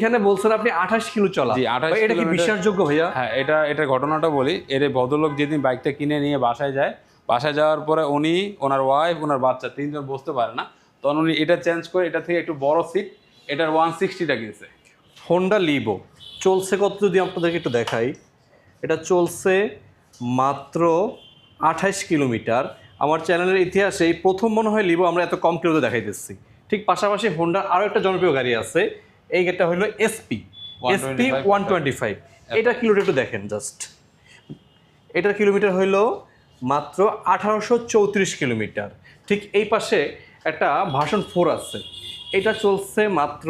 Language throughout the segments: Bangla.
এখানে বলছেন আপনি আঠাশ কিলো চলা। জি, 28 এটা কি বিশ্বাসযোগ্য ভাইয়া? হ্যাঁ এটা এটা ঘটনাটা বলি। এর ভদ্রলোক যেদিন বাইকটা কিনে নিয়ে বাসায় যায় বাসায় যাওয়ার পরে উনি ওনার ওয়াইফ ওনার বাচ্চা তিনজন বসতে পারে না। তখন উনি এটা চেঞ্জ করে এটা থেকে একটু বড় সিট এটার ওয়ান সিক্সটিটা কিনছে। হোন্ডা লিবো চলছে কত যদি আপনাদেরকে একটু দেখাই? এটা চলছে মাত্র আঠাইশ কিলোমিটার। আমার চ্যানেলের ইতিহাসে এই প্রথম মনে হয় লিবো আমরা এত কম কিলোতে দেখাইতেছি। ঠিক পাশাপাশি হোন্ডার আরও একটা জনপ্রিয় গাড়ি আছে। এই গেটটা হলো SP SP 125 one twenty five এটা কিলোমিটার একটু দেখেন জাস্ট এটার কিলোমিটার হইল মাত্র আঠারোশো চৌত্রিশ কিলোমিটার। ঠিক এই পাশে একটা ভাষণ ফোর আছে। এটা চলছে মাত্র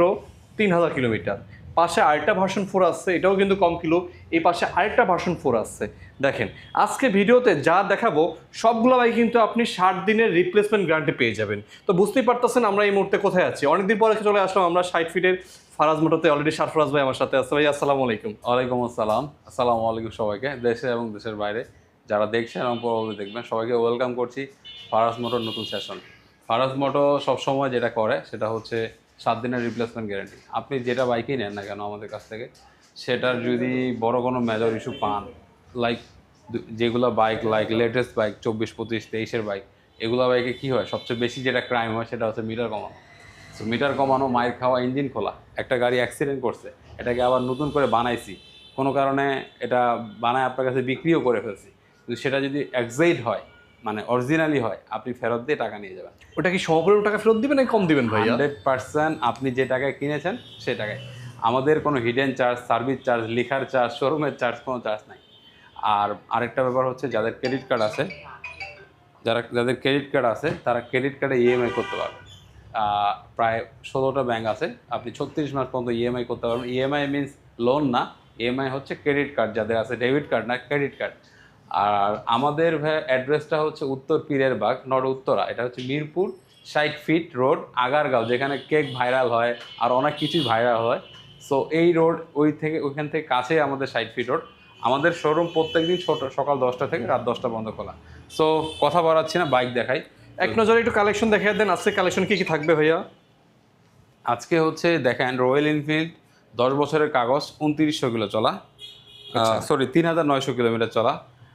তিন হাজার কিলোমিটার। পাশে আরেকটা ভার্সন ফোর আসছে, এটাও কিন্তু কম কিলো, এই পাশে আরেকটা ভার্সন ফোর আসছে। দেখেন, আজকে ভিডিওতে যা দেখাবো, সবগুলো বাইক কিন্তু আপনি ষাট দিনের রিপ্লেসমেন্ট গ্যারান্টি পেয়ে যাবেন। তো বুঝতেই পারতেছেন আমরা এই মুহূর্তে কোথায় আছি। অনেকদিন পরে চলে আসলাম আমরা ষাট ফিটের ফারাজ মোটরতে অলরেডি সারফরাজ ভাই আমার সাথে আছে। ভাই, আসসালামু আলাইকুম। ওয়ালাইকুম আসসালাম। আসসালামু আলাইকুম সবাইকে, দেশে এবং দেশের বাইরে। যারা দেখছেন এবং পরবর্তী দেখবেন, সবাইকে ওয়েলকাম করছি ফারাজ মোটর নতুন সেশন ফারাজ মোটর সবসময় যেটা করে, সেটা হচ্ছে সাত দিনের রিপ্লেসমেন্ট গ্যারান্টি আপনি যেটা বাইকই নেন না কেন আমাদের কাছ থেকে, সেটার যদি বড় কোনো মেজর ইস্যু পান লাইক যেগুলো বাইক লাইক লেটেস্ট বাইক চব্বিশ, পঁচিশ, তেইশের বাইক এগুলো বাইকে কী হয়? সবচেয়ে বেশি যেটা ক্রাইম হয় সেটা হচ্ছে মিটার কমানো। সো মিটার কমানো, মায়ের খাওয়া ইঞ্জিন খোলা, একটা গাড়ি অ্যাক্সিডেন্ট করছে, এটাকে আবার নতুন করে বানাইছি, কোনো কারণে এটা বানায় আপনার কাছে বিক্রিও করে ফেলছি। সেটা যদি এক্সাইট হয় মানে অরিজিনালি হয় আপনি ফেরত দিয়ে টাকা নিয়ে যাবেন। ওটা কি সম্পূর্ণ টাকা ফেরত দিবেন নাকি কম দিবেন ভাইয়া? হান্ড্রেড পার্সেন্ট আপনি যে টাকায় কিনেছেন সে টাকায়। আমাদের কোনো হিডেন চার্জ সার্ভিস চার্জ লেখার চার্জ শোরুমের চার্জ কোনো চার্জ নাই। আর আরেকটা ব্যাপার হচ্ছে যাদের ক্রেডিট কার্ড আছে যারা যাদের ক্রেডিট কার্ড আছে তারা ক্রেডিট কার্ডে ইএমআই করতে পারবে। আহ, প্রায় ষোলোটা ব্যাংক আছে আপনি ছত্রিশ মাস পর্যন্ত ইএমআই করতে পারবেন। ইএমআই মিনস লোন না ইএমআই হচ্ছে ক্রেডিট কার্ড যাদের আছে ডেবিট কার্ড না ক্রেডিট কার্ড আর আমাদের অ্যাড্রেসটা হচ্ছে উত্তর পীরের বাগ নট উত্তরা। এটা হচ্ছে মিরপুর ষাট ফিট রোড আগারগাঁও যেখানে কেক ভাইরাল হয় আর অনেক কিছুই ভাইরাল হয়। সো এই রোড ওই থেকে ওইখান থেকে কাছেই আমাদের ষাট ফিট রোড। আমাদের শোরুম প্রত্যেকদিন ছোট সকাল দশটা থেকে রাত দশটা বন্ধ খোলা। সো কথা বাড়াচ্ছি না বাইক দেখাই। এক নজরে একটু কালেকশন দেখাই দেন আজকে কালেকশন কী কী থাকবে ভাইয়া? আজকে হচ্ছে দেখেন রয়্যাল এনফিল্ড দশ বছরের কাগজ উনত্রিশশো কিলো চলা। সরি তিন হাজার নয়শো কিলোমিটার চলা।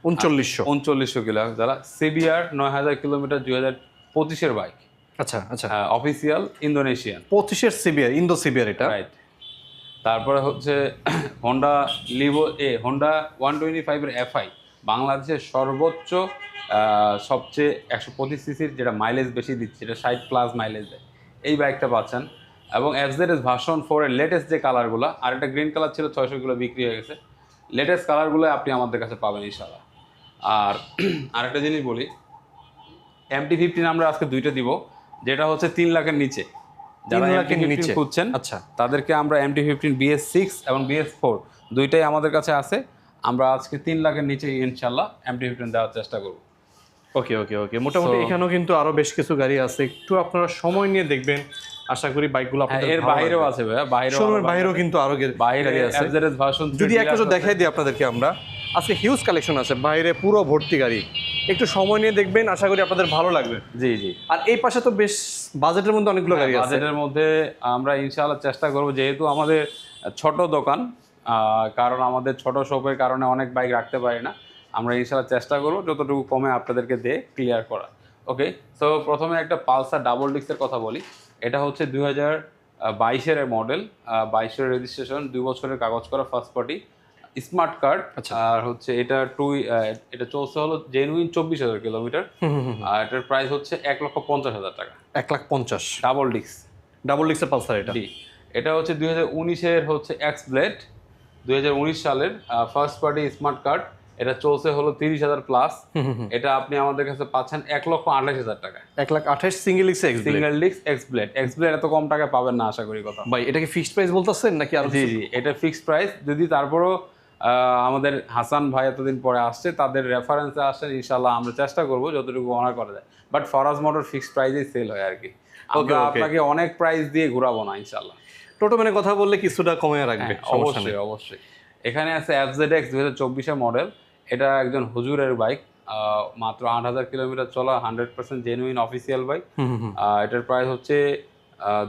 উনচল্লিশশো। উনচল্লিশশো কিলো। চলা সিবিআর নয় হাজার কিলোমিটার দুই হাজার পঁচিশের বাইক। আচ্ছা আচ্ছা। অফিসিয়াল ইন্দোনেশিয়ান পঁচিশের সিবিআর ইন্দো সিবিআর এটা? রাইট তারপরে হচ্ছে হোন্ডা লিভো এ হোন্ডা ওয়ান টোয়েন্টি ফাইভের এফআই বাংলাদেশের সর্বোচ্চ সবচেয়ে একশো পঁচিশ সিসির যেটা মাইলেজ বেশি দিচ্ছে যেটা ষাট প্লাস মাইলেজ দেয়। এই বাইকটা পাচ্ছেন। এবং এফজেড এস ভার্সন ফোরের লেটেস্ট যে কালারগুলো আর একটা গ্রিন কালার ছিল ছয়শো কিলো বিক্রি হয়ে গেছে। লেটেস্ট কালারগুলো আপনি আমাদের কাছে পাবেন ইনশাল্লাহ আর আরেকটা জিনিস বলি এমটি ফিফটিন আমরা আজকে দুইটা দিব যেটা হচ্ছে তিন লাখের নিচে। যারা এমটি নিচে? খুঁজছেন আচ্ছা। তাদেরকে আমরা এমটি ফিফটিন বিএস সিক্স এবং বিএস ফোর দুইটাই আমাদের কাছে আছে। আমরা আজকে তিন লাখের নিচে ইনশাল্লাহ এমটি ফিফটিন দেওয়ার চেষ্টা করব। ওকে ওকে ওকে। মোটামুটি এখানেও কিন্তু আরও বেশ কিছু গাড়ি আছে। একটু আপনারা সময় নিয়ে দেখবেন। আশা করি বাইকগুলো হ্যাঁ আপনাদের এর বাইরেও আছে ভাইয়া বাইরেও শোরুমের বাইরেও কিন্তু আরও বাইরে আছে। ভার্সন যদি একটা দেখাই দিই আপনাদেরকে আমরা। আজকে হিউজ কালেকশন আছে বাইরে পুরো ভর্তি গাড়ি। একটু সময় নিয়ে দেখবেন আশা করি আপনাদের ভালো লাগবে। জি জি। আর এই পাশে তো বেশ বাজেটের মধ্যে অনেকগুলো গাড়ি আছে। বাজেটের মধ্যে আমরা ইনশাআল্লাহ চেষ্টা করব যেহেতু আমাদের ছোট দোকান কারণ আমাদের ছোট শপের কারণে অনেক বাইক রাখতে পারি না। আমরা ইনশাআল্লাহ চেষ্টা করব যতটুকু কমে আপনাদেরকে দিয়ে ক্লিয়ার করা ওকে তো প্রথমে একটা পালসার ডাবল ডিস্কের কথা বলি। এটা হচ্ছে দুই হাজার বাইশের মডেল বাইশের রেজিস্ট্রেশন দুই বছরের কাগজ করা ফার্স্ট পার্টি স্মার্ট কার্ড আচ্ছা। আর হচ্ছে এটা টু এটা চলছে হলো জেনুইন চব্বিশ হাজার কিলোমিটার আর এটার প্রাইস হচ্ছে এক লক্ষ পঞ্চাশ হাজার টাকা। এক লাখ পঞ্চাশ। ডাবল ডিক্স ডাবল ডিক্সের পালসার এটা? এটা হচ্ছে দুই হাজার উনিশের হচ্ছে এক্স ব্লেড দুই হাজার উনিশ সালের ফার্স্ট পার্টি স্মার্ট কার্ড এটা চলছে হলো তিরিশ হাজার প্লাস এটা আপনি আমাদের কাছে পাচ্ছেন এক লক্ষ আঠাশ হাজার টাকা। এক লাখ আঠাশ সিঙ্গেল ডিক্স X single disc X blade X blade এত কম টাকা পাবেন না আশা করি কথা। ভাই এটা কি ফিক্সড প্রাইস বলতেছেন নাকি আর জি জি এটা ফিক্সড প্রাইস যদি তারপরও আমাদের হাসান ভাই এতদিন পরে আসছে তাদের রেফারেন্সে আসেন ইনশাল্লাহ আমরা চেষ্টা করব যতটুকু অনার করা যায়। বাট ফরাজ মোটর ফিক্সড প্রাইসেই সেল হয় আর কি। আমরা আপনাকে অনেক প্রাইস দিয়ে ঘুরাবো না ইনশাল্লাহ টোটো মানে কথা বললে কিছুটা কমে রাখবে হ্যাঁ, অবশ্যই অবশ্যই। এখানে আছে এফজেড এক্স দুই হাজার মডেল এটা একজন হুজুরের বাইক মাত্র আট হাজার কিলোমিটার চলা hundred percent genuine official bike এটার প্রাইস হচ্ছে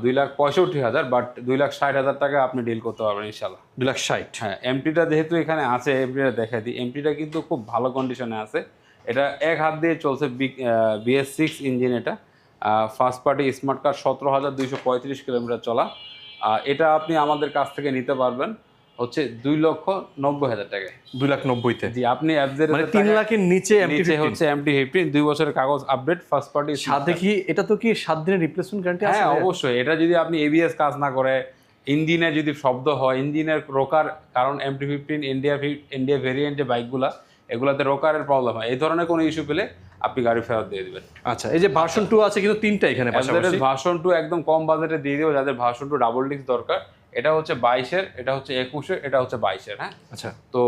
দুই লাখ পঁয়ষট্টি হাজার বাট দুই লাখ ষাট হাজার টাকা আপনি ডিল করতে পারবেন ইনশাল্লাহ। দুই লাখ ষাট? হ্যাঁ এমটিটা যেহেতু এখানে আছে এমটিটা দেখা দিই। এমটিটা কিন্তু খুব ভালো কন্ডিশনে আছে। এটা এক হাত দিয়ে চলছে বিএস সিক্স ইঞ্জিন এটা। ফার্স্ট পার্টি স্মার্ট কার্ড সতেরো হাজার দুইশো পঁয়ত্রিশ কিলোমিটার চলা। এটা আপনি আমাদের কাছ থেকে নিতে পারবেন। হচ্ছে দুই লক্ষ নব্বই হাজার টাকায়। দুই লাখ নব্বইতে? জি আপনি মানে তিন লাখের নিচে নিচে হচ্ছে এমটি ফিফটিন দুই বছরের কাগজ আপডেট ফার্স্ট পার্টি সাথে কি এটা তো কি সাত দিনের রিপ্লেসমেন্ট গ্যারান্টি হ্যাঁ অবশ্যই। এটা যদি আপনি এবিএস কাজ না করে ইঞ্জিনে যদি শব্দ হয় ইঞ্জিনের রোকার কারণ MT fifteen India India variant যে বাইকগুলা এগুলাতে রোকারের প্রবলেম হয়। এই ধরনের কোনো ইস্যু পেলে আপনি গাড়ি ফেরত দিয়ে দেবেন। আচ্ছা এই যে ভার্সন টু আছে কিন্তু তিনটা এখানে ভার্সন টু একদম কম বাজেটে দিয়ে দিও যাদের ভার্সন টু ডাবল ডিস্ক দরকার। এটা হচ্ছে বাইশের এটা হচ্ছে একুশের এটা হচ্ছে বাইশের হ্যাঁ? আচ্ছা। তো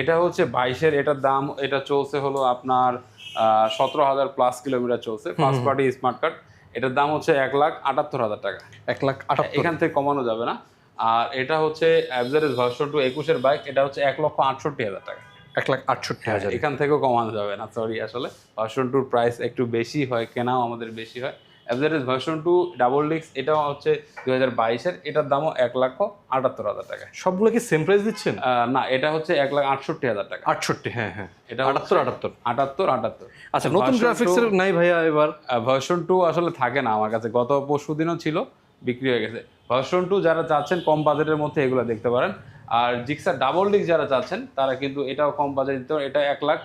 এটা হচ্ছে বাইশের এটার দাম এটা চলছে হলো আপনার সতেরো হাজার প্লাস কিলোমিটার চলছে ফার্স্ট পার্টি স্মার্ট কার্ড এটার দাম হচ্ছে এক লাখ আটাত্তর হাজার টাকা। এক লাখ আটাত্তর। এখান থেকে কমানো যাবে না। আর এটা হচ্ছে অ্যাভারেজ ভার্সন টু একুশের বাইক এটা হচ্ছে এক লক্ষ আটষট্টি হাজার টাকা। এক লাখ আটষট্টি হাজার। এখান থেকেও কমানো যাবে না সরি আসলে। ভার্সন টুর প্রাইস একটু বেশি হয় কেনাও আমাদের বেশি হয়। Average version two double disc এটাও হচ্ছে দু হাজার বাইশের এটার দামও এক লক্ষ আটাত্তর হাজার টাকা সবগুলো কি সেম প্রাইস দিচ্ছেন? না এটা হচ্ছে এক লাখ আটষট্টি হাজার টাকা। আটষট্টি হ্যাঁ হ্যাঁ। এটা আটাত্তর আটাত্তর। আটাত্তর আটাত্তর। আচ্ছা নতুন গ্রাফিক্স নাই ভাইয়া এবার? ভার্সন টু আসলে থাকে না আমার কাছে গত পরশু দিনও ছিল বিক্রি হয়ে গেছে। ভার্সন টু যারা চাচ্ছেন কম বাজেটের মধ্যে এগুলো দেখতে পারেন। আর জিক্সার ডাবল ডিস্ক যারা চাচ্ছেন তারা কিন্তু এটাও কম বাজেট দিতে। এটা এক লাখ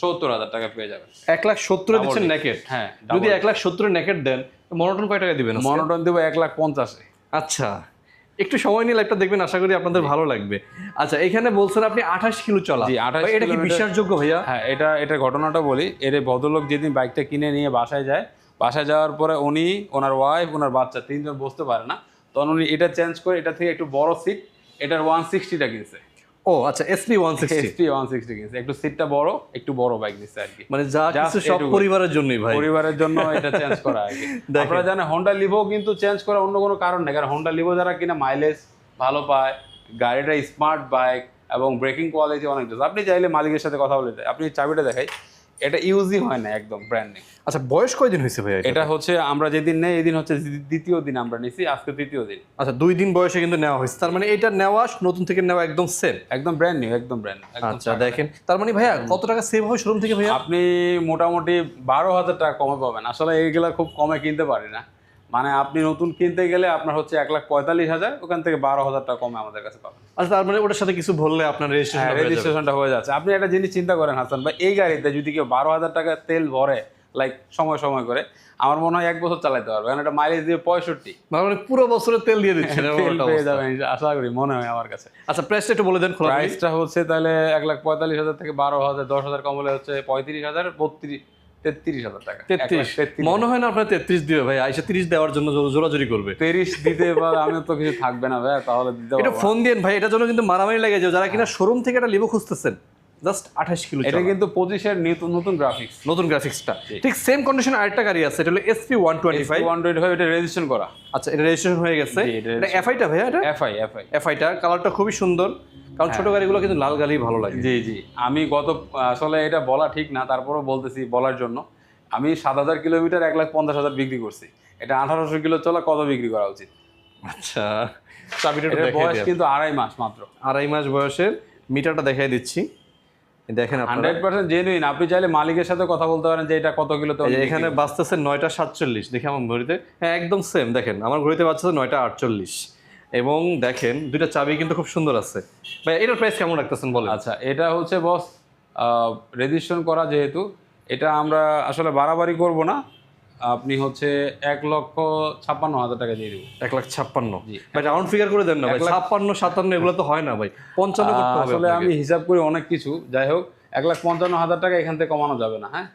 সত্তর হাজার টাকা পেয়ে যাবেন। এক লাখ সত্তরে দিচ্ছেন নেকেট হ্যাঁ যদি এক লাখ সত্তরে নেকেট দেন মনোটন কয় টাকা দিবেন মনোটন দেবো এক লাখ পঞ্চাশে। আচ্ছা একটু সময় নিয়ে লাইভটা দেখবেন আশা করি আপনাদের ভালো লাগবে। আচ্ছা এখানে বলছেন আপনি আঠাশ কিলো চলা। জি, 28 ভাই, এটা কি বিশ্বাসযোগ্য ভাইয়া? হ্যাঁ এটা এটা ঘটনাটা বলি। এর ভদ্রলোক যেদিন বাইকটা কিনে নিয়ে বাসায় যায় বাসায় যাওয়ার পরে উনি ওনার ওয়াইফ ওনার বাচ্চা তিনজন বসতে পারে না। তখন উনি এটা চেঞ্জ করে এটা থেকে একটু বড় সিট এটার ওয়ান সিক্সটিটা কিনছে। ও আচ্ছা SP one sixty SP one sixty কিনছে। একটু সিটটা বড় একটু বড় বাইক নিচ্ছে আর কি মানে যা কিছু সব পরিবারের জন্যই ভাই। পরিবারের জন্য এটা চেঞ্জ করা আর কি আপনারা জানেন হোন্ডা লিভো কিন্তু চেঞ্জ করা অন্য কোনো কারণ নেই। কারণ হোন্ডা লিভো যারা কিনা মাইলেজ ভালো পায় গাড়িটা স্মার্ট বাইক এবং ব্রেকিং কোয়ালিটি অনেক। আপনি চাইলে মালিকের সাথে কথা বলে আপনি চাবিটা দেখাই। এটা ইউজই হয় না একদম ব্র্যান্ড নেই আচ্ছা বয়স কয়দিন হয়েছে ভাই এটা এটা হচ্ছে আমরা যেদিন নেই এদিন হচ্ছে দ্বিতীয় দিন আমরা নিছি আজকে তৃতীয় দিন। আচ্ছা দুই দিন বয়সে কিন্তু নেওয়া হয়েছে। তার মানে এটা নেওয়া নতুন থেকে নেওয়া একদম সেম একদম ব্র্যান্ড নিউ একদম ব্র্যান্ড আচ্ছা দেখেন। তার মানে ভাইয়া কত টাকা সেভ হয় শোরুম থেকে ভাইয়া? আপনি মোটামুটি বারো হাজার টাকা কমে পাবেন। আসলে এইগুলা খুব কমে কিনতে পারি না। মানে আপনি নতুন কিনতে গেলে আপনার হচ্ছে এক লাখ পঁয়তাল্লিশ হাজার ওখান থেকে বারো হাজার টাকা কমে আমাদের কাছে পাবেন। আচ্ছা তার মানে ওটার সাথে কিছু বললে আপনার রেজিস্ট্রেশন রেজিস্ট্রেশনটা হয়ে যাচ্ছে। আপনি একটা জিনিস চিন্তা করেন হাসান ভাই এই গাড়িতে যদি কেউ বারো হাজার টাকা তেল ভরে লাইক সময় সময় করে আমার মনে হয় এক বছর চালাতে পারবে। কারণ এটা মাইলেজ দিয়ে পঁয়ষট্টি। মানে পুরো বছরের তেল দিয়ে পেয়ে যাবেন আশা করি মনে হয় আমার কাছে। আচ্ছা প্রাইসটা একটু বলে দেন প্রাইসটা হচ্ছে তাহলে এক লাখ পঁয়তাল্লিশ হাজার থেকে বারো হাজার দশ হাজার কম হলে হচ্ছে পঁয়ত্রিশ হাজার বত্রিশ তেত্রিশ হাজার টাকা। তেত্রিশ। মনে হয় না আপনার তেত্রিশ দিবে ভাই আইসা তিরিশ দেওয়ার জন্য জোরাজোরি করবে। তিরিশ দিতে এবার আমি তো কিছু থাকবে না ভাই তাহলে দিতে এটা ফোন দিন ভাই এটার জন্য কিন্তু মারামারি লেগে যাবে। যারা কিনা শোরুম থেকে একটা লিভো খুঁজতেছেন জাস্ট আঠাশ কিলো এটা কিন্তু পঁচিশের নতুন নতুন গ্রাফিক্স নতুন গ্রাফিক্সটা ঠিক সেম কন্ডিশনে আরেকটা গাড়ি আছে এটা হলো SP one twenty five one twenty five এটা রেজিস্ট্রেশন করা। আচ্ছা এটা রেজিস্ট্রেশন হয়ে গেছে। এটা এফআইটা ভাইয়া এটা? এফআই এফআই এফআইটা কালারটা খুবই সুন্দর। কারণ ছোট গাড়িগুলো কিন্তু লাল গাড়ি ভালো লাগে। জি জি। আমি গত আসলে এটা বলা ঠিক না তারপরেও বলতেছি বলার জন্য। আমি সাত হাজার কিলোমিটার এক লাখ পঞ্চাশ হাজার বিক্রি করছি। এটা আঠারোশো কিলো চলা কত বিক্রি করা উচিত? আচ্ছা চাবিটা বয়স কিন্তু আড়াই মাস মাত্র। আড়াই মাস বয়সের মিটারটা দেখাই দিচ্ছি। দেখেন হান্ড্রেড পার্সেন্ট জেনুইন আপনি চাইলে মালিকের সাথে কথা বলতে পারেন যে এটা কত কিলো এখানে বাঁচতেছে নয়টা সাতচল্লিশ। দেখে আমার ঘড়িতে। হ্যাঁ একদম সেম দেখেন আমার ঘড়িতে বাঁচতেছে নয়টা আটচল্লিশ। এবং দেখেন দুইটা চাবি কিন্তু খুব সুন্দর আছে। ভাই এটার প্রাইস কেমন রাখতেছেন বলেন? আচ্ছা এটা হচ্ছে বস রেজিস্ট্রেশন করা যেহেতু। এটা আমরা আসলে বাড়াবাড়ি করব না। আপনি হচ্ছে এক লক্ষ ছাপ্পান্ন হাজার টাকা দিয়ে দেবো। এক লাখ ছাপ্পান্ন। ভাই রাউন্ড ফিগার করে দেন না ভাই। ছাপ্পান্ন সাতান্ন এগুলো তো হয় না ভাই। পঞ্চান্ন আসলে আমি হিসাব করি অনেক কিছু। যাই হোক এক লাখ পঞ্চান্ন হাজার টাকা এখান থেকে কমানো যাবে না হ্যাঁ?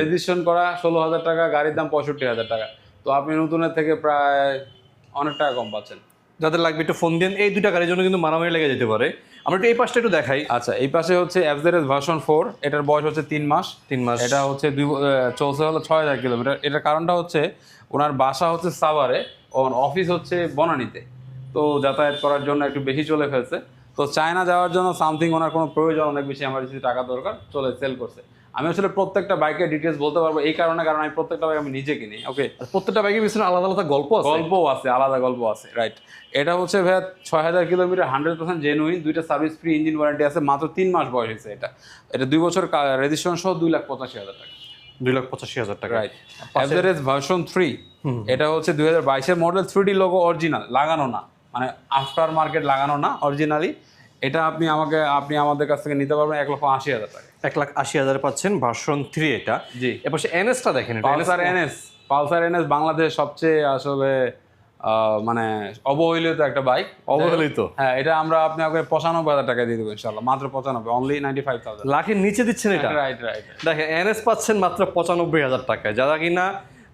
রেজিস্ট্রেশন করা ষোলো হাজার টাকা গাড়ির দাম পঁয়ষট্টি হাজার টাকা। তো আপনি নতুনের থেকে প্রায় অনেক টাকা কম পাচ্ছেন। যাদের লাগবে একটু ফোন দিন। এই দুটা গাড়ির জন্য কিন্তু মারামারি লেগে যেতে পারে। আমরা একটু এই পাশটা একটু দেখাই। আচ্ছা এই পাশে হচ্ছে অ্যাভারেজ ভার্সন ফোর এটার বয়স হচ্ছে তিন মাস। তিন মাস। এটা হচ্ছে দুই চলছে হলো ছয় হাজার কিলোমিটার। এটার কারণটা হচ্ছে ওনার বাসা হচ্ছে সাভারে ওর অফিস হচ্ছে বনানীতে। তো যাতায়াত করার জন্য একটু বেশি চলে ফেলছে। তো চায়না যাওয়ার জন্য সামথিং ওনার কোনো প্রয়োজন অনেক বেশি আমার টাকা দরকার চলে সেল করছে। আমি আসলে প্রত্যেকটা বাইকের ডিটেলস বলতে পারব। এই কারণে কারণ আমি প্রত্যেকটা বাইক আমি নিজে কিনি ওকে প্রত্যেকটা বাইকের পিছনে আলাদা আলাদা গল্প আছে। গল্পও আছে আলাদা গল্প আছে রাইট এটা হচ্ছে ভাইয়া ছয় হাজার কিলোমিটার হান্ড্রেড পার্সেন্ট জেনুইন দুইটা সার্ভিস ফ্রি ইঞ্জিন ওয়ারেন্টি আছে মাত্র তিন মাস বয়স হয়েছে এটা। এটা দুই বছর রেজিস্ট্রেশন সহ দুই লাখ পঁচাশি হাজার টাকা। দুই লাখ পঁচাশি হাজার টাকা। রাইট অ্যাভারেজ ভার্সন থ্রি এটা হচ্ছে দুই হাজার বাইশের model three D logo original লাগানো না। মানে আফটার মার্কেট লাগানো না অরিজিনালি এটা আপনি আমাকে আপনি আমাদের কাছ থেকে নিতে পারবেন এক লক্ষ আশি হাজার টাকা। এক লাখ আশি হাজার পাচ্ছেন ভার্সন থ্রি এটা। জি। এবার সে এনএসটা দেখেন পালসার এনএস? পালসার এনএস বাংলাদেশের সবচেয়ে আসলে আহ, মানে অবহেলিত একটা বাইক। অবহেলিত? হ্যাঁ এটা আমরা আপনি আপনাকে পঁচানব্বই হাজার টাকা দিয়ে দেবো ইনশাল্লাহ মাত্র পঁচানব্বই অনলি নাইনটি ফাইভ থাউজেন্ড লাখের নিচে দিচ্ছেন এটা? রাইট রাইট দেখেন এনএস পাচ্ছেন মাত্র পঁচানব্বই হাজার টাকায়। যারা কিনা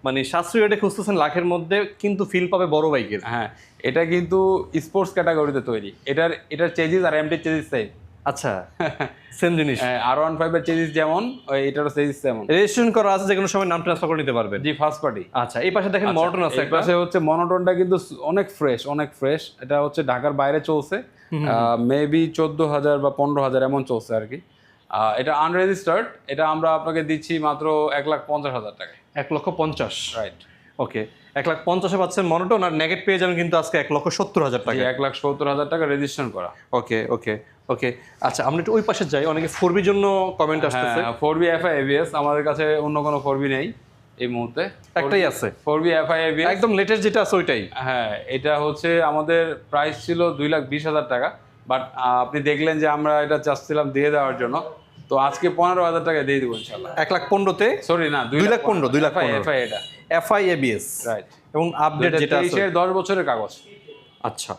মানে সাশ্রয়ী রেটে খুঁজতেছেন লাখের মধ্যে কিন্তু ফিল পাবে বড় বাইকের। হ্যাঁ এটা কিন্তু স্পোর্টস ক্যাটাগরিতে তৈরি। এটার এটার চেজিস আর এমটির চেজিস সেম আচ্ছা সেম জিনিস। আর ওয়ান ফাইভের চেজিস যেমন এটারও চেজিস তেমন। রেজিস্ট্রেশন করা আছে যে কোনো সময় নাম ট্রান্সফার করে নিতে পারবেন। জি ফার্স্ট পার্টি আচ্ছা এই পাশে দেখেন মর্টন আছে এই পাশে হচ্ছে মনোটনটা কিন্তু অনেক ফ্রেশ অনেক ফ্রেশ এটা হচ্ছে ঢাকার বাইরে চলছে। মেবি চোদ্দ হাজার বা পনেরো হাজার এমন চলছে আর কি। এটা আনরেজিস্টার্ড এটা আমরা আপনাকে দিচ্ছি মাত্র এক লাখ পঞ্চাশ হাজার টাকা এক লক্ষ পঞ্চাশ। রাইট ওকে এক লাখ পঞ্চাশে পাচ্ছেন মনোটন আর নেগেট পেয়ে যাবেন কিন্তু আজকে এক লক্ষ সত্তর হাজার টাকা এক লাখ সত্তর হাজার টাকা রেজিস্ট্রেশন করা। ওকে ওকে। ওকে আচ্ছা আমরা একটু ওই পাশে যাই অনেকে ফোর বির জন্য কমেন্ট আসতেছে। হ্যাঁ ফোর বি এফআই এবিএস আমাদের কাছে অন্য কোনো ফোর বি নেই এই মুহূর্তে। একটাই আছে। ফোর বি এফআই এবিএস একদম লেটেস্ট যেটা আছে ওইটাই। হ্যাঁ এটা হচ্ছে আমাদের প্রাইস ছিল দুই লাখ বিশ হাজার টাকা বাট আপনি দেখলেন যে আমরা এটা চাচ্ছিলাম দিয়ে দেওয়ার জন্য তো আজকে পনেরো হাজার টাকা দিয়ে দেবো ইনশাল্লাহ এক লাখ পনেরোতে? সরি না দুই লাখ পনেরো, দুই লাখ। এফআই এটা এফআই এবিএস রাইট এবং আপডেট যেটা আছে। দশ বছরের কাগজ। আচ্ছা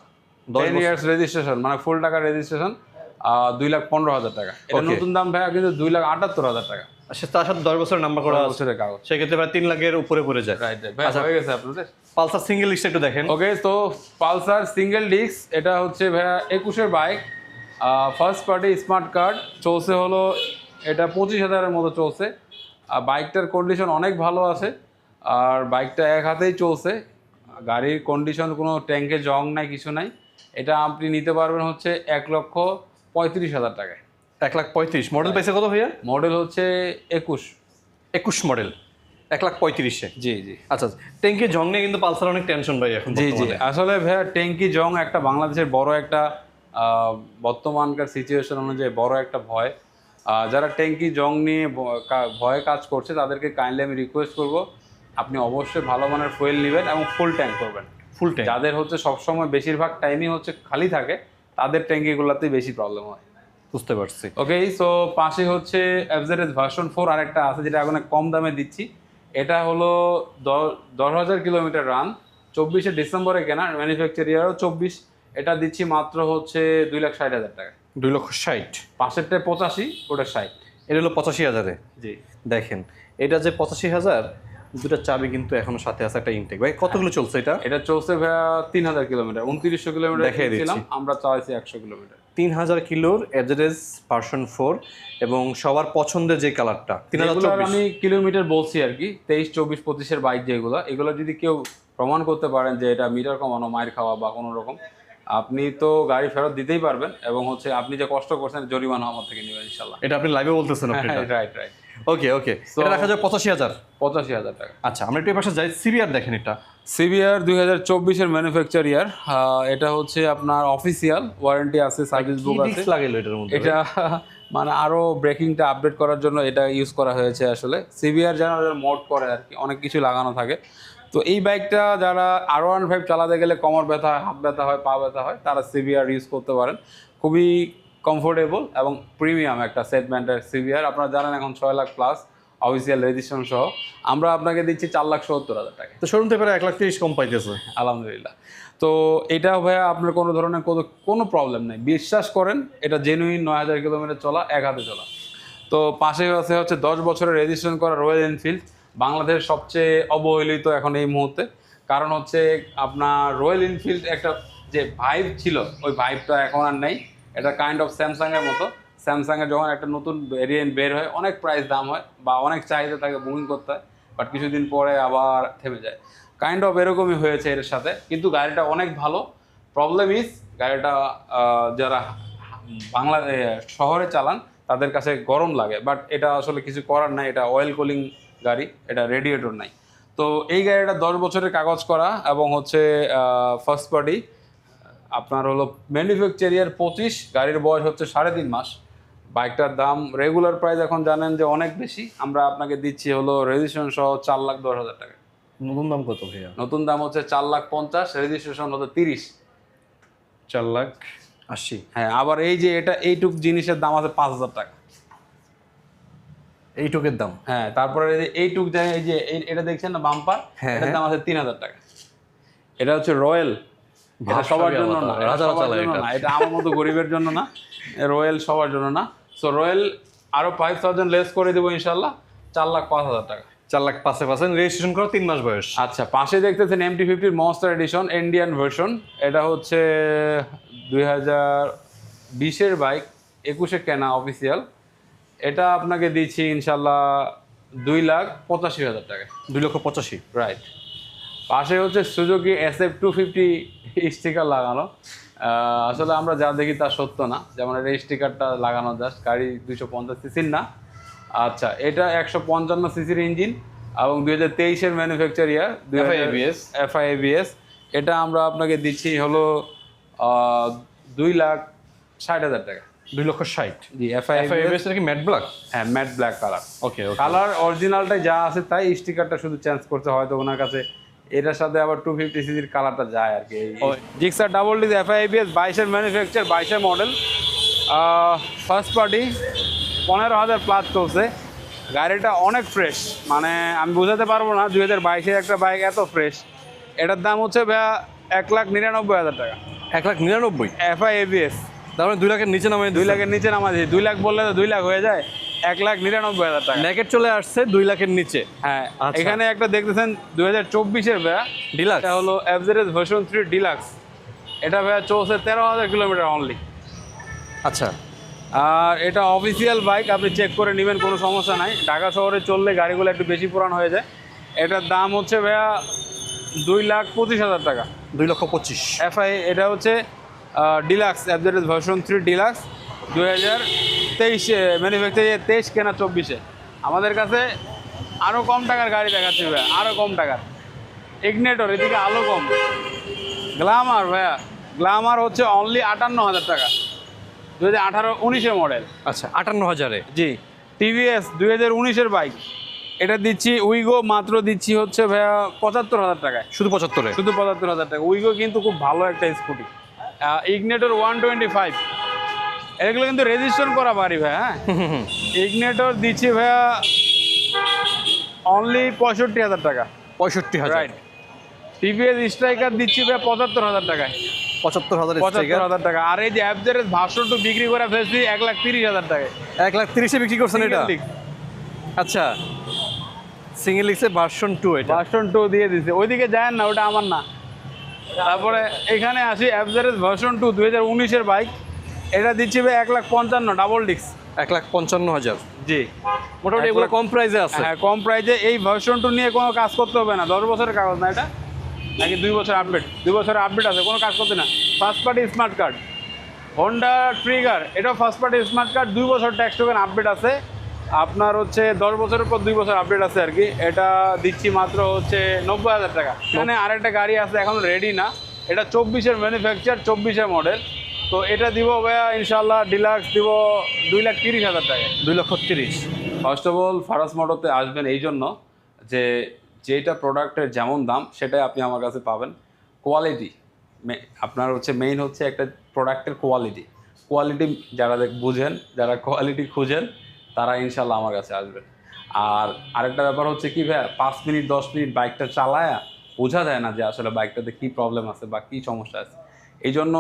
টেন ইয়ার্স রেজিস্ট্রেশন মানে ফুল টাকা রেজিস্ট্রেশন দুই লাখ পনেরো হাজার টাকা। এটা নতুন দাম ভাইয়া কিন্তু দুই লাখ আটাত্তর হাজার টাকা। আচ্ছা তার সাথে দশ বছরের নাম্বার করা বছরের কাগজ। সেক্ষেত্রে প্রায় তিন লাখের উপরে পড়ে যায়। রাইট রাইট হয়ে গেছে আপনাদের? পালসার সিঙ্গেল লিস্ট একটু দেখেন। ওকে তো পালসার সিঙ্গেল ডিস্ক এটা হচ্ছে ভাইয়া একুশের bike first party smart card চলছে হলো এটা পঁচিশ হাজারের মতো চলছে। আর বাইকটার কন্ডিশন অনেক ভালো আছে। আর বাইকটা এক হাতেই চলছে। গাড়ির কন্ডিশন কোনো ট্যাঙ্কে জং নাই কিছু নাই। এটা আপনি নিতে পারবেন হচ্ছে এক লক্ষ পঁয়ত্রিশ হাজার টাকায়। এক লাখ পঁয়ত্রিশ। মডেল পাইছে কত ভাইয়া? মডেল হচ্ছে একুশ। একুশ মডেল। এক লাখ পঁয়ত্রিশে। জি জি। আচ্ছা ট্যাঙ্কি জং নিয়ে কিন্তু পালসার অনেক টেনশন ভাই এখন জি জি। আসলে ভাইয়া ট্যাঙ্কি জং একটা বাংলাদেশের বড় একটা বর্তমানকার সিচুয়েশন অনুযায়ী বড় একটা ভয়। যারা ট্যাঙ্কি জং নিয়ে ভয়ে কাজ করছে তাদেরকে কাইন্ডলি আমি রিকোয়েস্ট করব আপনি অবশ্যই ভালো মানের ফুয়েল নেবেন এবং ফুল ট্যাঙ্ক করবেন। ফুল ট্যাঙ্ক যাদের হচ্ছে সবসময় বেশিরভাগ টাইমই হচ্ছে খালি থাকে তাদের ট্যাঙ্কিগুলোতেই বেশি প্রবলেম হয়। বুঝতে পারছি। ওকে সো পাশে হচ্ছে এফজেডএস ভার্সন ফোর আরেকটা আছে যেটা এখন কম দামে দিচ্ছি। এটা হলো দশ হাজার কিলোমিটার রান চব্বিশে ডিসেম্বরে কেনা ম্যানুফ্যাকচার ইয়ারও চব্বিশ। এটা দিচ্ছি মাত্র হচ্ছে দুই লাখ ষাট হাজার টাকা। দুই লক্ষ ষাট। পাশেরটা পঁচাশি ওটা ষাট। এটা হলো পঁচাশি হাজারে। জি। দেখেন এটা যে পঁচাশি হাজার দুটা চাবি কিন্তু এখনও সাথে আছে একটা ইনটেক ভাই কতগুলো চলছে এটা? এটা চলছে ভাইয়া তিন হাজার কিলোমিটার। উনত্রিশশো কিলোমিটার দেখিয়ে দিচ্ছি। ছিলাম আমরা চাইছি একশো কিলোমিটার। তিন হাজার কিলোর এভারেজ ভার্সন ফোর এবং সবার পছন্দের যে কালারটা তিন হাজার আমি কিলোমিটার বলছি আর কি তেইশ চব্বিশ পঁচিশের বাইক যেগুলো এগুলো যদি কেউ প্রমাণ করতে পারেন যে এটা মিটার কমানো মায়ের খাওয়া বা কোনো রকম আপনি তো গাড়ি ফেরত দিতেই পারবেন এবং হচ্ছে আপনি যে কষ্ট করছেন জরিমানা আমার থেকে নেবেন ইনশাল্লাহ এটা আপনি লাইভে বলতেছেন আপনি রাইট রাইট ওকে ওকে এটা দেখা যায় পঁচাশি হাজার। পঁচাশি হাজার টাকা। আচ্ছা আমরা একটু পাশে যাই। সিরিয়ার দেখেন এটা। সিবিআর দুই হাজার চব্বিশের ম্যানুফ্যাকচার ইয়ার এটা হচ্ছে আপনার অফিসিয়াল ওয়ারেন্টি আছে সার্ভিস বুক আছে। ডিস্ক এটার মধ্যে? এটা মানে আরও ব্রেকিংটা আপডেট করার জন্য এটা ইউজ করা হয়েছে আসলে। সিবিআর যেন মোড করে আর কি অনেক কিছু লাগানো থাকে। তো এই বাইকটা যারা আর ওয়ান ফাইভ চালাতে গেলে কোমর ব্যথা হয় হাত ব্যথা হয় পা ব্যথা হয় তারা সিবিআর ইউজ করতে পারেন। খুবই কমফোর্টেবল এবং প্রিমিয়াম একটা সেগমেন্টের সিবিআর আপনারা জানেন এখন ছয় লাখ প্লাস অফিসিয়াল রেজিস্ট্রেশন সহ। আমরা আপনাকে দিচ্ছি চার লাখ সত্তর হাজার টাকা। তো শোরুম থেকে প্রায় এক লাখ তিরিশ কম পাইতেছে। আলহামদুলিল্লাহ। তো এটা ভাইয়া আপনার কোনো ধরনের কোনো কোনো প্রবলেম নেই। বিশ্বাস করেন এটা জেনুইন নয় হাজার কিলোমিটার চলা এক হাতে চলা। তো পাশে আছে হচ্ছে দশ বছরের রেজিস্ট্রেশন করা রয়্যাল এনফিল্ড বাংলাদেশের সবচেয়ে অবহেলিত এখন এই মুহূর্তে। কারণ হচ্ছে আপনার রয়্যাল এনফিল্ড একটা যে ভাইব ছিল ওই ভাইবটা এখন আর নেই। এটা কাইন্ড অফ স্যামসাংয়ের মতো। স্যামসাংয়ের যখন একটা নতুন ভেরিয়েন্ট বের হয়, অনেক প্রাইস দাম হয় বা অনেক চাহিদা তাকে বুকিং করতে হয় বাট কিছুদিন পরে আবার থেমে যায়। কাইন্ড অফ এরকমই হয়েছে এর সাথে, কিন্তু গাড়িটা অনেক ভালো। প্রবলেম ইজ গাড়িটা যারা বাংলা শহরে চালান, তাদের কাছে গরম লাগে। বাট এটা আসলে কিছু করার নাই, এটা অয়েল কুলিং গাড়ি, এটা রেডিয়েটর নাই। তো এই গাড়িটা দশ বছরের কাগজ করা এবং হচ্ছে ফার্স্ট পার্টি আপনার হলো ম্যানুফ্যাকচার ইয়ার পঁচিশ গাড়ির বয়স হচ্ছে সাড়ে তিন মাস। বাইকটার দাম রেগুলার প্রাইস এখন জানেন যে অনেক বেশি। আমরা আপনাকে দিচ্ছি হলো রেজিস্ট্রেশন সহ চার লাখ দশ হাজার টাকা। নতুন দাম কত ভাইয়া? নতুন দাম হচ্ছে চার লাখ পঞ্চাশ রেজিস্ট্রেশন হতো তিরিশ। চার লাখ আশি। হ্যাঁ আবার এই যে এটা এইটুক জিনিসের দাম আছে পাঁচ হাজার টাকা। এইটুকের দাম? হ্যাঁ তারপরে এইটুক এই যে এটা দেখছেন না বাম্পার? হ্যাঁ, এটার হ্যাঁ। দাম আছে তিন হাজার টাকা। এটা হচ্ছে রয়্যাল এটা সবার জন্য না রাজারা চালায় এটা। এটা আমার মতো গরিবের জন্য না রয়্যাল সবার জন্য না। সো রয়্যাল আরও ফাইভ থাউজেন্ড লেস করে দেবো ইনশাল্লাহ চার লাখ পাঁচ হাজার টাকা। চার লাখ পাঁচে পার্সেন্ট রেজিস্ট্রেশন করা তিন মাস বয়স। আচ্ছা পাশে দেখতেছেন এমটি ফিফটির মনস্টার এডিশন ইন্ডিয়ান ভার্সন এটা হচ্ছে দুই হাজার বিশের বাইক একুশে কেনা অফিসিয়াল এটা আপনাকে দিচ্ছি ইনশাল্লাহ দুই লাখ পঁচাশি হাজার টাকা। দুই লক্ষ পঁচাশি। রাইট পাশে হচ্ছে Suzuki S F two fifty sticker লাগানো। আসলে আমরা যা দেখি তা সত্য না। যেমন এটা স্টিকারটা লাগানো জাস্ট গাড়ি দুইশো পঞ্চাশ সিসির না। আচ্ছা এটা একশো পঞ্চান্ন সিসির ইঞ্জিন এবং দুই হাজার তেইশের ম্যানুফ্যাকচার ইয়ার এফআইএবিএস এটা আমরা আপনাকে দিচ্ছি হলো দুই লাখ ষাট হাজার টাকা। দুই লক্ষ ষাট। জি এফআইএবিএস কি ম্যাট ব্ল্যাক হ্যাঁ matt black colour okay okay colour অরিজিনালটাই যা আছে তাই স্টিকারটা শুধু চেঞ্জ করতে হয়তো ওনার কাছে এটার সাথে আবার টু ফিফটি সিজির কালারটা যায় আর কি। জিক্সার ডাবল ডিস এফআইবিএস বাইশের ম্যানুফ্যাকচার বাইশের মডেল ফার্স্ট পার্টি পনেরো হাজার প্লাস চলছে। গাড়িটা অনেক ফ্রেশ মানে আমি বোঝাতে পারব না দুই হাজার বাইশের একটা বাইক এত ফ্রেশ এটার দাম হচ্ছে ভাইয়া এক লাখ নিরানব্বই হাজার টাকা। এক লাখ নিরানব্বই? এফআইএবিএস তার মানে দুই লাখের নিচে নামে দুই লাখের নিচে নামা দিই দুই লাখ বললে তো দুই লাখ হয়ে যায়। এক লাখ নিরানব্বই হাজার টাকা। ন্যাকেট চলে আসছে দুই লাখের নিচে। হ্যাঁ আচ্ছা। এখানে একটা দেখতেছেন দুই হাজার চব্বিশের ভাইয়া। ডিলাক্স এটা হলো অ্যাভারেজ ভার্সন থ্রি ডিলাক্স এটা ভাইয়া চলছে তেরো হাজার কিলোমিটার অনলি আচ্ছা। আর এটা অফিসিয়াল বাইক আপনি চেক করে নেবেন কোনো সমস্যা নাই। ঢাকা শহরে চললে গাড়িগুলো একটু বেশি পুরান হয়ে যায়। এটার দাম হচ্ছে ভাইয়া দুই লাখ পঁচিশ হাজার টাকা। দুই লক্ষ পঁচিশ। এফআই এটা হচ্ছে deluxe average version three deluxe দুই হাজার তেইশে ম্যানুফ্যাকচার তেইশ কেনা চব্বিশে। আমাদের কাছে আরও কম টাকার গাড়ি দেখাচ্ছে ভাইয়া আরও কম টাকার। ইগনেটর এদিকে আলো কম। গ্লামার ভাইয়া গ্লামার হচ্ছে অনলি আটান্ন হাজার টাকা। দু হাজার আঠারো উনিশের মডেল আচ্ছা আটান্ন হাজারে? জি টিভিএস দুই হাজার উনিশের বাইক এটা দিচ্ছি উইগো মাত্র দিচ্ছি হচ্ছে ভাইয়া পঁচাত্তর হাজার টাকায়। শুধু পঁচাত্তরে? শুধু পঁচাত্তর হাজার টাকা। উইগো কিন্তু খুব ভালো একটা Scooty Ignitor one twenty five এগুলো কিন্তু রেজিস্ট্রেশন করা পারি ভাই হ্যাঁ? ইগনেটর দিচ্ছি ভাইয়া অনলি পঁয়ষট্টি হাজার টাকা। পঁয়ষট্টি হাজার। রাইট টিভিএস স্ট্রাইকার দিচ্ছি ভাই পঁচাত্তর হাজার টাকায়। পঁচাত্তর হাজার পঁচাত্তর হাজার টাকা। আর এই যে অ্যাপজের ভার্সন টু বিক্রি করে ফেলছি এক লাখ তিরিশ হাজার টাকায়। এক লাখ তিরিশে বিক্রি করছেন এটা? আচ্ছা। সিঙ্গেল লিক্সে ভার্সন টু এটা। ভার্সন টু দিয়ে দিছে। ওইদিকে যায় না ওটা আমার না। তারপরে এখানে আসি অ্যাভারেজ ভার্সন টু দু হাজার উনিশের বাইক এটা দিচ্ছি ভাই এক লাখ পঞ্চান্ন ডাবল ডিস্ক এক লাখ পঞ্চান্ন হাজার। জি। মোটামুটি এগুলো কম প্রাইসে আছে। হ্যাঁ কম প্রাইজে এই ভার্সন টু নিয়ে কোনো কাজ করতে হবে না। দশ বছরের কাগজ না এটা? নাকি দুই বছর আপডেট দুই বছরের আপডেট আছে কোনো কাজ করতে না। First party smart card Honda Trigger এটাও ফার্স্ট পার্টি স্মার্ট কার্ড দুই বছর ট্যাক্স টোকেন আপডেট আছে। আপনার হচ্ছে দশ বছরের পর দুই বছর আপডেট আছে আর কি। এটা দিচ্ছি মাত্র হচ্ছে নব্বই হাজার টাকা। এখানে আরেকটা গাড়ি আছে এখন রেডি না। এটা চব্বিশের ম্যানুফ্যাকচার চব্বিশের মডেল তো এটা দিব ভাইয়া ইনশাল্লাহ ডিলাক্স দিব দুই লাখ তিরিশ হাজার টাকা। দুই লক্ষ তিরিশ। ফার্স্ট অফ অল ফারাস মোটরতে আসবেন এই জন্য যে যেটা প্রোডাক্টের যেমন দাম, সেটাই আপনি আমার কাছে পাবেন। কোয়ালিটি আপনার হচ্ছে মেইন হচ্ছে একটা প্রোডাক্টের কোয়ালিটি কোয়ালিটি যারা দেখ- বুঝেন, যারা কোয়ালিটি খুঁজেন, তারা ইনশাল্লাহ আমার কাছে আসবেন। আর আরেকটা ব্যাপার হচ্ছে কি ভাইয়া, পাঁচ মিনিট, দশ মিনিট বাইকটা চালায়া বোঝা যায় না যে আসলে বাইকটাতে কী প্রবলেম আছে বা কী সমস্যা আছে। এই জন্য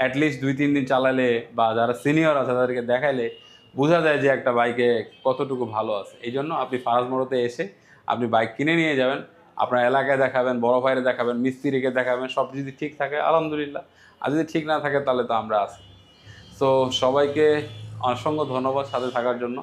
অ্যাটলিস্ট দুই, তিন দিন চালালে বা যারা সিনিয়র আছে তাদেরকে দেখাইলে বোঝা যায় যে একটা বাইকে কতটুকু ভালো আছে। এই জন্য আপনি ফারাজ মোড়তে এসে আপনি বাইক কিনে নিয়ে যাবেন, আপনার এলাকায় দেখাবেন, বড় ভাইরে দেখাবেন, মিস্ত্রিকে দেখাবেন, সব যদি ঠিক থাকে, আলহামদুলিল্লাহ। আর যদি ঠিক না থাকে তাহলে তো আমরা আছি। তো সবাইকে অসংখ্য ধন্যবাদ সাথে থাকার জন্য।